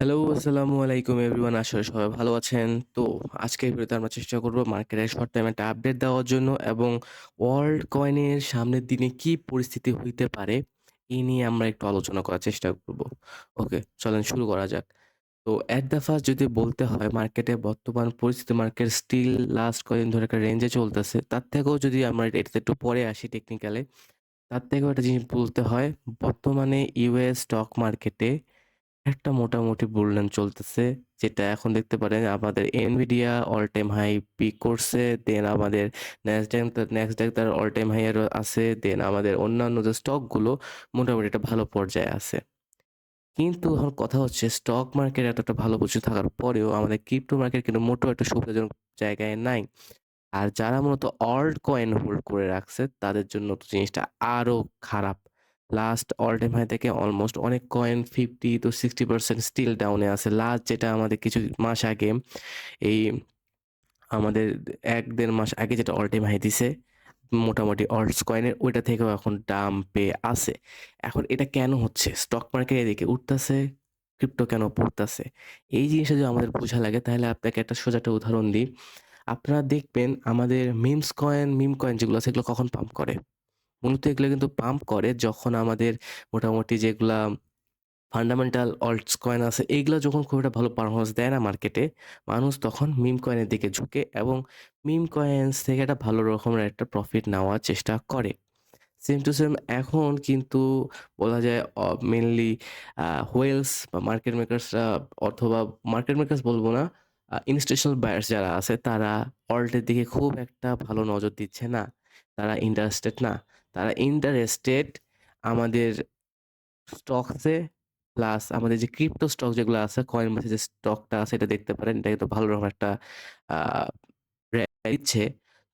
Hello, আসসালামু আলাইকুম everyone করি সবাই ভালো আছেন। তো আজকের ভিডিওতে আমরা চেষ্টা করব মার্কেটের শর্ট টাইম একটা আপডেট দেওয়ার জন্য এবং ওয়ার্ল্ড কয়েনের সামনের দিনে কি পরিস্থিতি হইতে পারে, এই নিয়ে আমরা একটু আলোচনা করার চেষ্টা করব। ওকে, চলেন শুরু করা যাক। তো এট দ্য ফার্স্ট যদি বলতে হয় মার্কেটে বর্তমান পরিস্থিতি মার্কেট স্টিল লাস্ট কয়েকদিন ধরে একটা রেঞ্জে চলতেছে। তার থেকেও যদি আমরা এটাতে একটু পরে আসি টেকনিক্যালে তার থেকেও একটা জিনিস বলতে হয় বর্তমানে ইউএস স্টক মার্কেটে একটা মোটামুটি বুলরান চলতেছে। যেটা এখন দেখতে পারেন আমাদের NVIDIA all time high peak করছে। দেন আমাদের তা NASDAQ তার অল টাইম হাই এরও আছে। দেন আমাদের অন্যান্য যে স্টকগুলো মোটামুটি একটা ভালো পর্যায়ে আছে। কিন্তু এখন কথা হচ্ছে স্টক মার্কেট এতটা ভালো পজিশনে থাকার পরেও আমাদের ক্রিপ্টো মার্কেট কিন্তু মোটেও একটা সুবিধাজনক জায়গায় নাই। আর যারা মূলত অল্ড কয়েন হোল্ড করে রাখছে, তাদের জন্য তো জিনিসটা আরও খারাপ। লাস্ট অল টাইম হাই থেকে অলমোস্ট অনেক কয়েন 50-60% স্টিল ডাউনে আছে। লাস্ট যেটা আমাদের কিছু মাস আগে এই আমাদের এক দেড় মাস আগে যেটা অল টাইম হাই দিছে মোটামুটি অল্টস কয়েনের ওইটা থেকেও এখন ডাম্পে আছে। এখন এটা কেন হচ্ছে? স্টক মার্কেট এদিকে উঠতেছে, ক্রিপ্টো কেন পড়তেছে? এই জিনিসটা যদি আমাদের বোঝা লাগে তাহলে আপনাকে একটা সোজা একটা উদাহরণ দিই। আপনারা দেখবেন আমাদের মিমস কয়েন, মিম কয়েন যেগুলো আছে এগুলো কখন পাম্প করে? মূলত এগুলো কিন্তু পাম্প করে যখন আমাদের মোটামুটি যেগুলা ফান্ডামেন্টাল অল্টস কয়েন আছে এইগুলা যখন খুব একটা ভালো পারফরমেন্স দেয় না মার্কেটে, মানুষ তখন মিম কয়েনের দিকে ঝুঁকে এবং মিম কয়েন্স থেকে একটা ভালো রকমের একটা প্রফিট নেওয়ার চেষ্টা করে। সেম টু সেম এখন কিন্তু বলা যায় মেনলি হোয়েলস বা মার্কেট মেকার্সরা অথবা মার্কেট মেকার্স বলব না, ইনস্টিটিউশনাল বায়ার্স যারা আছে তারা অল্টের দিকে খুব একটা ভালো নজর দিচ্ছে না। তারা ইন্টারেস্টেড না। তারা ইন্টারেস্টেড আমাদের স্টকসে প্লাস আমাদের যে ক্রিপ্টো স্টক যেগুলো আছে কয়েন বেসে যে স্টকটা আছে, এটা দেখতে পারেন। এটা কিন্তু ভালো রকম একটা দিচ্ছে।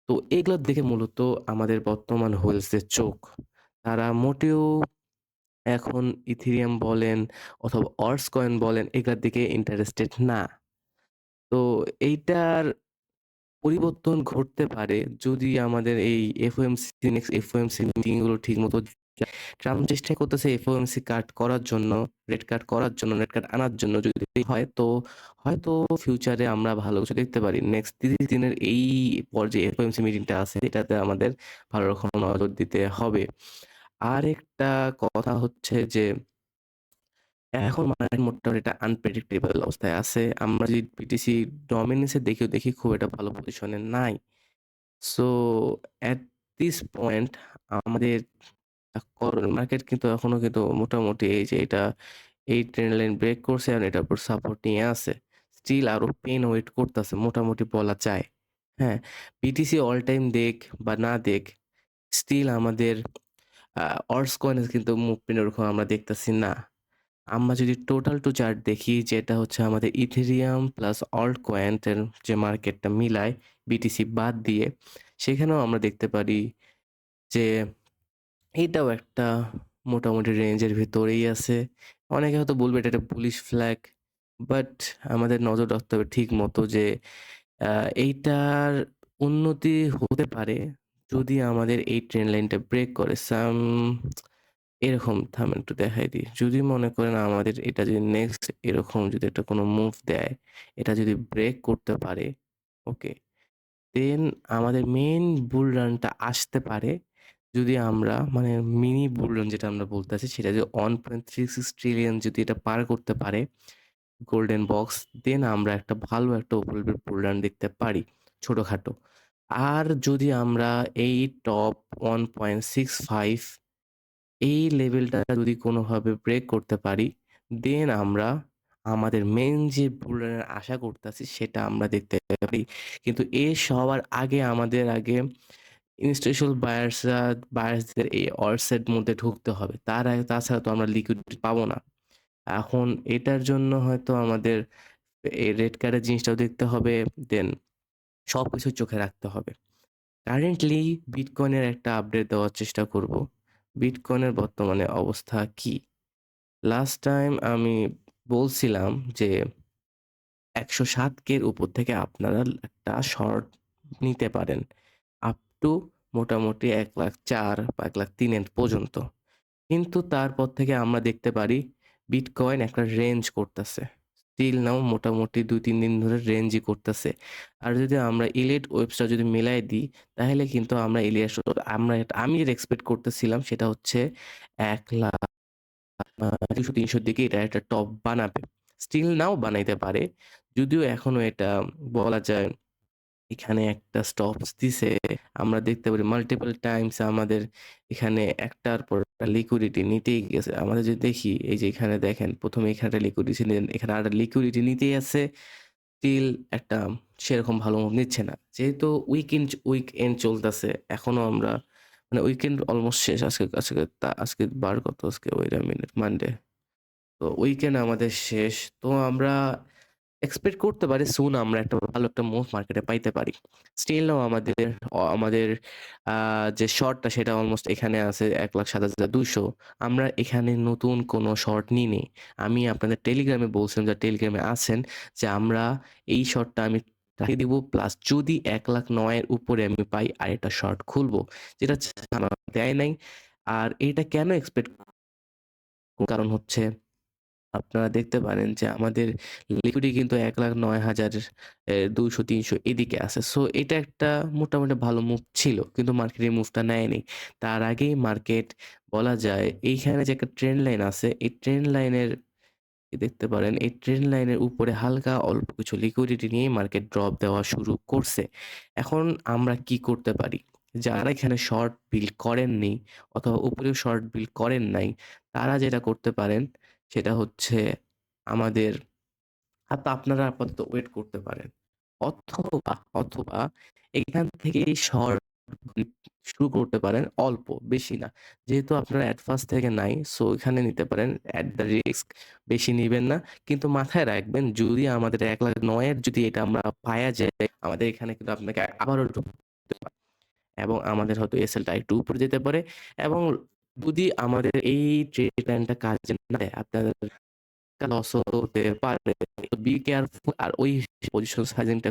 তো এগুলো দেখে মূলত আমাদের বর্তমান হোলসের চোখ। তারা মোটেও এখন ইথেরিয়াম বলেন অথবা অর্স কয়েন বলেন, এগুলোর দিকে ইন্টারেস্টেড না। তো এইটার পরিবর্তন ঘটতে পারে যদি আমাদের এই FOMC নেক্সট FOMC মিটিংগুলো ঠিকমতো ট্রাম্প চেষ্টা করতেছে FOMC কাট করার জন্য, রেট কার্ড করার জন্য, রেট কার্ড আনার জন্য যদি হয় তো হয়তো ফিউচারে আমরা ভালো কিছু দেখতে পারি। নেক্সট ৩০ দিনের এই পর্যায়ে FOMC মিটিংটা আছে এটাতে আমাদের ভালো রকম নজর দিতে হবে। আরেকটা কথা হচ্ছে যে এখন মার্কেট মোটামুটি একটা আনপ্রেডিক্টেবল অবস্থায় আছে। আমরা যদি BTC ডমিনেন্স দেখেও দেখি খুব একটা ভালো পজিশনে নাই। সো অ্যাট দিস পয়েন্ট আমাদের মার্কেট কিন্তু এখনও কিন্তু মোটামুটি এই যে এটা, এই ট্রেন্ড লাইন ব্রেক করছে আর এটার উপর সাপোর্ট নিয়ে আছে। স্টিল আরও পেন ওয়েট করতেছে, মোটামুটি বলা যায়। হ্যাঁ? BTC অল টাইম দেখ বা না দেখ স্টিল আমাদের অর্স কয়েনে কিন্তু মুভমেন্ট ওরকম আমরা দেখতেছি না। আমরা যদি টোটাল টু চার্ট দেখি যেটা হচ্ছে আমাদের ইথেরিয়াম প্লাস অল্ট কয়েন এর যে মার্কেটটা মিলায় বিটিসি বাদ দিয়ে, সেখানেও আমরা দেখতে পারি যে এটাও একটা মোটামুটি রেঞ্জের ভেতরেই আছে। অনেকে হয়তো বলবে এটা একটা বুলিশ ফ্ল্যাগ। বাট আমাদের নজর রাখতে হবে ঠিক মতো যে এইটার উন্নতি হতে পারে যদি আমাদের এই ট্রেন লাইনটা ব্রেক করে। সাম এরকম থামেন একটু দেখাই দিই। যদি মনে করেন আমাদের এটা যদি নেক্সট এরকম যদি একটা কোনো মুভ দেয়, এটা যদি ব্রেক করতে পারে, ওকে? দেন আমাদের মেন বুল রানটা আসতে পারে যদি আমরা মানে মিনি বুল রান যেটা আমরা বলতে আছি সেটা যদি 1.36 ট্রিলিয়ন যদি এটা পার করতে পারে গোল্ডেন বক্স, দেন আমরা একটা ভালো একটা উপরের বুল রান দেখতে পারি ছোটোখাটো আর যদি আমরা এই টপ 1.65 এই লেভেলটা যদি কোনোভাবে ব্রেক করতে পারি, দেন আমরা আমাদের মেন যে বুল আশা করতেছি সেটা আমরা দেখতে পারি। কিন্তু এ সবার আগে আমাদের আগে ইনস্টিটিউশনাল বায়ার্সরা বায়ার্সদের এই এর মধ্যে ঢুকতে হবে। তার আগে তাছাড়া তো আমরা লিকুইডিটি পাবো না। এখন এটার জন্য হয়তো আমাদের এই রেড কার্ডের জিনিসটাও দেখতে হবে, দেন সব কিছু চোখে রাখতে হবে। কারেন্টলি বিটকয়েনের একটা আপডেট দেওয়ার চেষ্টা করব। বিটকয়েনের বর্তমানে অবস্থা কি? লাস্ট টাইম আমি বলছিলাম যে ১০৭ কে এর উপর থেকে আপনারা একটা শর্ট নিতে পারেন। আপ টু মোটামুটি এক লাখ চার বা ১,০০,০০০ এর পর্যন্ত। কিন্তু তারপর থেকে আমরা দেখতে পারি বিটকয়েন একটা রেঞ্জ করতেছে। স্টিল নাও মোটামুটি ২-৩ দিন ধরে রেঞ্জই করতেছে। আর যদি আমরা ইলেট ওয়েবসটা যদি মেলায় দিই, তাহলে কিন্তু আমরা ইলিয়াস আমরা আমি যেটা এক্সপেক্ট করতেছিলাম সেটা হচ্ছে এক লাখ দুশো তিনশোর দিকে এটা একটা টপ বানাবে। স্টিল নাও বানাইতে পারে। যদিও এখনও এটা বলা যায় এখানে একটা স্টপস দিছে। আমরা দেখতে পারি মাল্টিপল টাইমস আমাদের এখানে একটার পর লিকুইডিটি নিতেই গেছে। আমাদের যদি দেখি এই যে এখানে দেখেন প্রথমে এখানে লিকুইডিটি নিলেন, এখানে আরেকটা লিকুইডিটি নিতেই আছে। স্টিল একটা সেরকম ভালো নিচ্ছে না। যেহেতু উইকেন্ড উইকএন্ড চলতেছে, এখনও আমরা মানে উইকেন্ড অলমোস্ট শেষ। আজকে আজকে তা আজকে বার কত? আজকে আ মিনিট মানডে। তো উইকেন্ড আমাদের শেষ। তো আমরা এক্সপেক্ট করতে পারি সুন আমরা একটা ভালো একটা মুভ মার্কেটে পাইতে পারি। স্টিল নাও আমাদের আমাদের যে শর্টটা সেটা অলমোস্ট এখানে আছে ১,৭২,২০০ আমরা এখানে নতুন কোনো শর্ট নিইনি। আমি আপনাদের টেলিগ্রামে বলছিলাম যারা টেলিগ্রামে আছেন যে আমরা এই শর্টটা আমি রাখিয়ে দিব প্লাস যদি এক লাখ নয়ের উপরে আমি পাই আরেকটা শর্ট খুলবো। যেটা দেয় নাই। আর এটা কেন এক্সপেক্ট কারণ হচ্ছে আপনারা দেখতে পারেন যে আমাদের লিকুইডি কিন্তু ১,০৯,০০০ এ ২০০-৩০০ এদিকে আছে। সো এটা একটা মোটামুটি ভালো মুভ ছিল। কিন্তু মার্কেট এই মুভটা নেয়নি। তার আগেই মার্কেট বলা যায় এইখানে যে একটা ট্রেন্ড লাইন আছে, এই ট্রেন্ড লাইনের দেখতে পারেন এই ট্রেন্ড লাইনের উপরে হালকা অল্প কিছু লিকুইডিটি নিয়েই মার্কেট ড্রপ দেওয়া শুরু করছে। এখন আমরা কি করতে পারি? যারা এখানে শর্ট বিল করেননি অথবা উপরেও শর্ট বিল করেন নাই, তারা যেটা করতে পারেন সেটা হচ্ছে আমাদের আপ আপনারা আপাতত ওয়েট করতে পারেন। অথবা, অথবা এখান থেকেই শর্ট শুরু করতে পারেন অল্প, বেশি না। যেহেতু আপনার ফার্স্ট থেকে নাই, সো এখানে নিতে পারেন অ্যাট দ্য রিস্ক বেশি নেবেন না। কিন্তু মাথায় রাখবেন যদি আমাদের ১,০০,০০০ এর যদি এটা আমরা পায়া যায় আমাদের এখানে কিন্তু আপনাকে আবারও এবং আমাদের হয়তো এসএল টা একটু উপরে যেতে পারে এবং যদি আমাদের এই ট্রেড প্ল্যানটা কাজে না দেয়, আপনাদের লস হতে পারে। বি কেয়ারফুল আর ওই পজিশন সাইজিংটা